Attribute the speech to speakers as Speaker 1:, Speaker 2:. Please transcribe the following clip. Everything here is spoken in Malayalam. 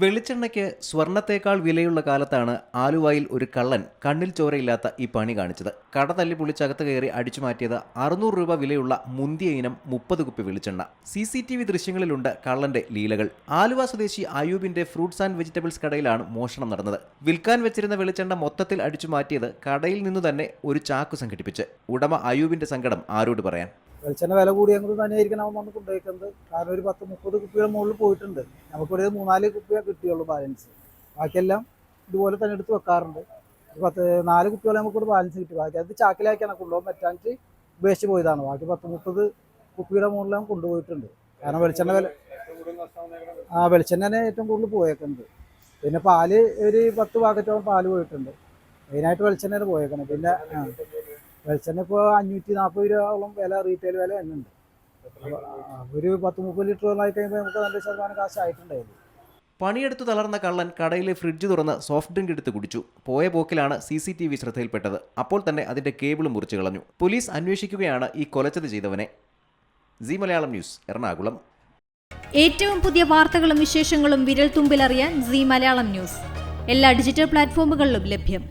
Speaker 1: വെളിച്ചെണ്ണയ്ക്ക് സ്വർണത്തേക്കാൾ വിലയുള്ള കാലത്താണ് ആലുവായിൽ ഒരു കള്ളൻ കണ്ണിൽ ചോരയില്ലാത്ത ഈ പണി കാണിച്ചത്. കട തല്ലി പുളിച്ചകത്ത് കയറി അടിച്ചു മാറ്റിയത് അറുന്നൂറ് രൂപ വിലയുള്ള മുന്തിയ ഇനം മുപ്പത് കുപ്പി വെളിച്ചെണ്ണ. സി സി ടി വി ദൃശ്യങ്ങളിലുണ്ട് കള്ളന്റെ ലീലകൾ. ആലുവ സ്വദേശി അയൂബിന്റെ ഫ്രൂട്ട്സ് ആൻഡ് വെജിറ്റബിൾസ് കടയിലാണ് മോഷണം നടന്നത്. വിൽക്കാൻ വെച്ചിരുന്ന വെളിച്ചെണ്ണ മൊത്തത്തിൽ അടിച്ചു മാറ്റിയത് കടയിൽ നിന്നു തന്നെ ഒരു ചാക്കു സംഘടിപ്പിച്ച്. ഉടമ അയൂബിന്റെ സങ്കടം ആരോട് പറയാൻ?
Speaker 2: വെളിച്ചെണ്ണ വില കൂടിയ തന്നെയായിരിക്കണം അവൻ വന്ന് കൊണ്ടുപോയിക്കുന്നത് കാരണം ഒരു പത്ത് മുപ്പത് കുപ്പികൾ മുകളിൽ പോയിട്ടുണ്ട്. നമുക്കിവിടെ മൂന്നാൽ കുപ്പിയെ കിട്ടിയുള്ളൂ ബാലൻസ് ബാക്കിയെല്ലാം ഇതുപോലെ തന്നെ എടുത്ത് വെക്കാറുണ്ട്. പത്ത് നാല് കുപ്പികളെ നമുക്കൊരു ബാലൻസ് കിട്ടി. ബാക്കി അത് ചാക്കിലാക്കിയാണ് കൊണ്ടുപോകാൻ. പറ്റാണ്ട് ഉപേക്ഷിച്ച് പോയതാണ്. ബാക്കി പത്ത് മുപ്പത് കുപ്പിയുടെ മുകളിലും കൊണ്ടുപോയിട്ടുണ്ട്. കാരണം വെളിച്ചെണ്ണ വില ആ വെളിച്ചെണ്ണ ഏറ്റവും കൂടുതൽ പോയേക്കുന്നത്. പിന്നെ പാൽ ഒരു പത്ത് പാക്കറ്റോളം പാൽ പോയിട്ടുണ്ട്. മെയിനായിട്ട് വെളിച്ചെണ്ണയാണ് പോയേക്കുന്നത്. പിന്നെ വെളിച്ചെണ്ണ ഇപ്പോൾ അഞ്ഞൂറ്റി നാൽപ്പത് രൂപയോളം വില റീറ്റെയിൽ വില തന്നെ ഉണ്ട് ഒരു പത്ത് മുപ്പത് ലിറ്റർ ആയി കഴിയുമ്പോൾ നമുക്ക് നല്ല ശതമാനം കാശായിട്ടുണ്ടായിരുന്നു പണിയെടുത്ത്
Speaker 1: പണിയെടുത്തു തളർന്ന കള്ളൻ കടയിലെ ഫ്രിഡ്ജ് തുറന്ന് സോഫ്റ്റ് ഡ്രിങ്ക് എടുത്ത് കുടിച്ചു. പോയ പോക്കിലാണ് സി സി ടി വി ശ്രദ്ധയിൽപ്പെട്ടത്. അപ്പോൾ തന്നെ അതിന്റെ കേബിൾ മുറിച്ചു കളഞ്ഞു. പോലീസ് അന്വേഷിക്കുകയാണ് ഈ കൊലച്ചത് ചെയ്തവനെ. C Malayalam news Ernakulam.
Speaker 3: ഏറ്റവും പുതിയ വാർത്തകളും വിശേഷങ്ങളും വിരൽ തുമ്പിലറിയാൻ സി മലയാളം ന്യൂസ്. എല്ലാ ഡിജിറ്റൽ പ്ലാറ്റ്ഫോമുകളിലും ലഭ്യം.